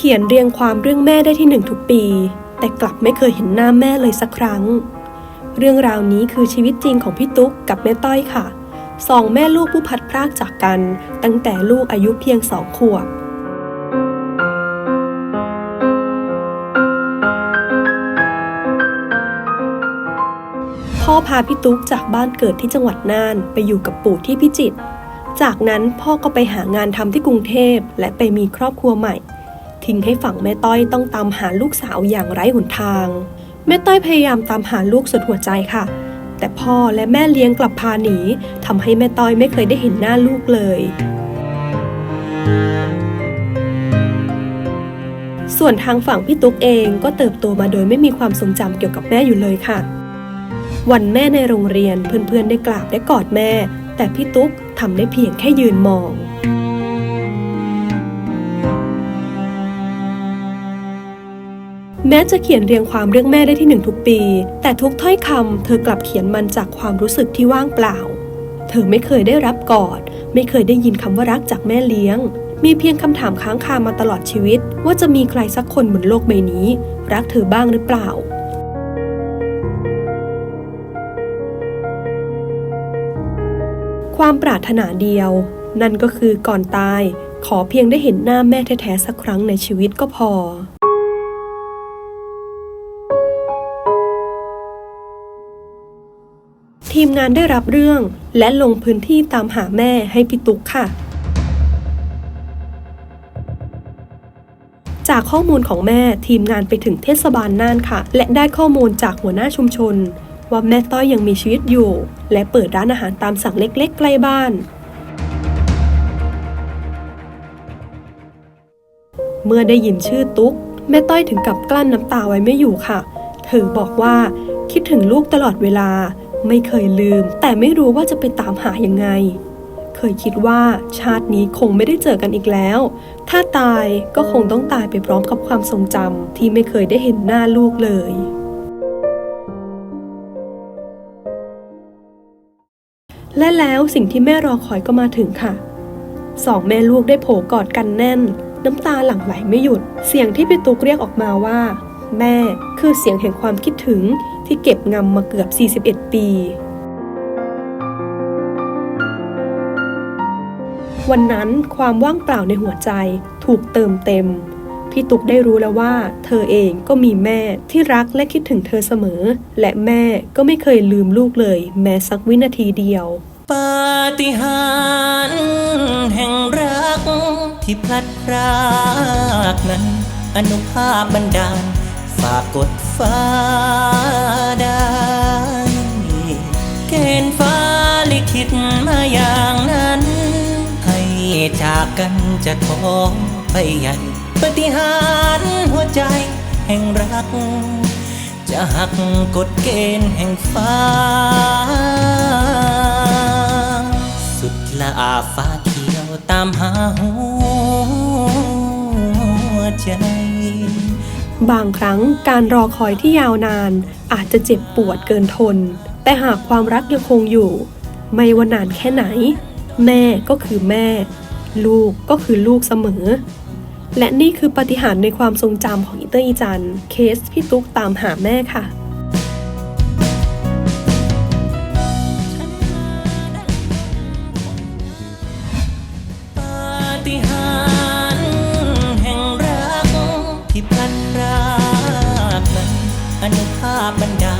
เขียนเรียงความเรื่องแม่ได้ที่หนึ่งทุกปี แต่กลับไม่เคยเห็นหน้าแม่เลยสักครั้ง เรื่องราวนี้คือชีวิตจริงของพี่ตุ๊กกับแม่ต้อยค่ะสองแม่ลูกผู้พัดพรากจากกัน ตั้งแต่ลูกอายุเพียงสองขวบพ่อพาพี่ตุ๊กจากบ้านเกิดที่จังหวัดน่านไปอยู่กับปู่ที่พิจิตร จากนั้นพ่อก็ไปหางานทำที่กรุงเทพและไปมีครอบครัวใหม่ ทิ้งให้ฝั่งแม่ต้อยต้องตามหาลูกสาวอย่างไร้หนทาง แม่ต้อยพยายามตามหาลูกสุดหัวใจค่ะ แต่พ่อและแม่เลี้ยงกลับพาหนีทำให้แม่ต้อยไม่เคยได้เห็นหน้าลูกเลย ส่วนทางฝั่งพี่ตุ๊กเองก็เติบโตมาโดยไม่มีความทรงจำเกี่ยวกับแม่อยู่เลยค่ะ วันแม่ในโรงเรียนเพื่อนๆได้กราบได้กอดแม่ แต่พี่ตุ๊กทำได้เพียงแค่ยืนมอง แม้จะเขียนเรียงความเรื่องแม่ได้ที่หนึ่งทุกปี แต่ทุกถ้อยคำเธอกลับเขียนมันจากความรู้สึกที่ว่างเปล่า เธอไม่เคยได้รับกอด ไม่เคยได้ยินคำว่ารักจากแม่เลี้ยง มีเพียงคำถามค้างคามาตลอดชีวิต ว่าจะมีใครสักคนบนโลกใบนี้ รักเธอบ้างหรือเปล่าความปรารถนาเดียว นั่นก็คือก่อนตาย ขอเพียงได้เห็นหน้าแม่แท้ๆสักครั้งในชีวิตก็พอ ทีมงานได้รับเรื่อง และลงพื้นที่ตามหาแม่ให้พี่ตุ๊กค่ะ จากข้อมูลของแม่ทีมงานไปถึงเทศบาลน่านค่ะ และได้ข้อมูลจากหัวหน้าชุมชน ว่าแม่ต้อยยังมีชีวิตอยู่ และเปิดร้านอาหารตามสั่งเล็ก ๆ ใกล้บ้าน เมื่อได้ยินชื่อตุ๊กแม่ต้อยถึงกับกลั้นน้ำตาไว้ไม่อยู่ค่ะ เธอบอกว่าคิดถึงลูกตลอดเวลา ไม่เคยลืม แต่ไม่รู้ว่าจะไปตามหายังไง เคยคิดว่าชาตินี้คงไม่ได้เจอกันอีกแล้ว ถ้าตายก็คงต้องตายไปพร้อมกับความทรงจำที่ไม่เคยได้เห็นหน้าลูกเลยและแล้วสิ่งที่แม่รอคอยก็มาถึงค่ะ สองแม่ลูกได้โผกอดกันแน่น น้ำตาหลั่งไหลไม่หยุด เสียงที่พี่ตุ๊กเรียกออกมาว่า แม่คือเสียงแห่งความคิดถึง ที่เก็บงำมาเกือบ 41 ปี วันนั้นความว่างเปล่าในหัวใจถูกเติมเต็ม พี่ตุ๊กได้รู้แล้วว่า เธอเองก็มีแม่ที่รักและคิดถึงเธอเสมอ และแม่ก็ไม่เคยลืมลูกเลย แม้สักวินาทีเดียวปาฏิหาริย์แห่งรักที่พลัดพรากนั้น อนุภาพบันดาลฝากกดฟ้า กกันจะขอไปใหญ่ปฏิหารหัวใจแห่งรัก จะหักกฎเกณฑ์แห่งฟ้า สุดละอาฟ้าเขียวตามหาหัวใจบางครั้งการรอคอยที่ยาวนานอาจจะเจ็บปวดเกินทน แต่หากความรักยังคงอยู่ ไม่ว่านานแค่ไหน แม่ก็คือแม่ ลูกก็คือลูกเสมอ และนี่คือปฏิหารในความทรงจำของอีเตอร์อีจัน เคสพี่ตุ๊กตามหาแม่ค่ะปาฏิหาริย์แห่งรักที่พลัดพรากนั้นอนุภาพบันดา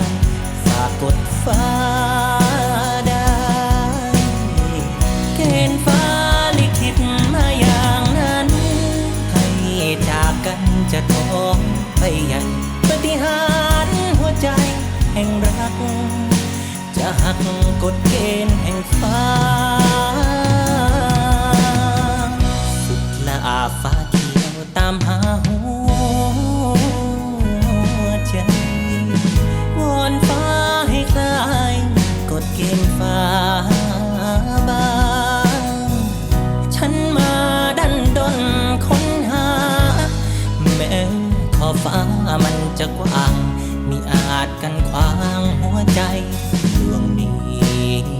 ไปใหญ่ปฏิหารหัวใจแห่งรัก จะหักกฎเกณฑ์แห่งฟ้า สุดละอาฟ้าเขียวตามหาหัวใจวอนฟ้าให้คลายกฎเกณฑ์ฟ้า มันจะกว้าง มีอาจกันขวางหัวใจดวงนี้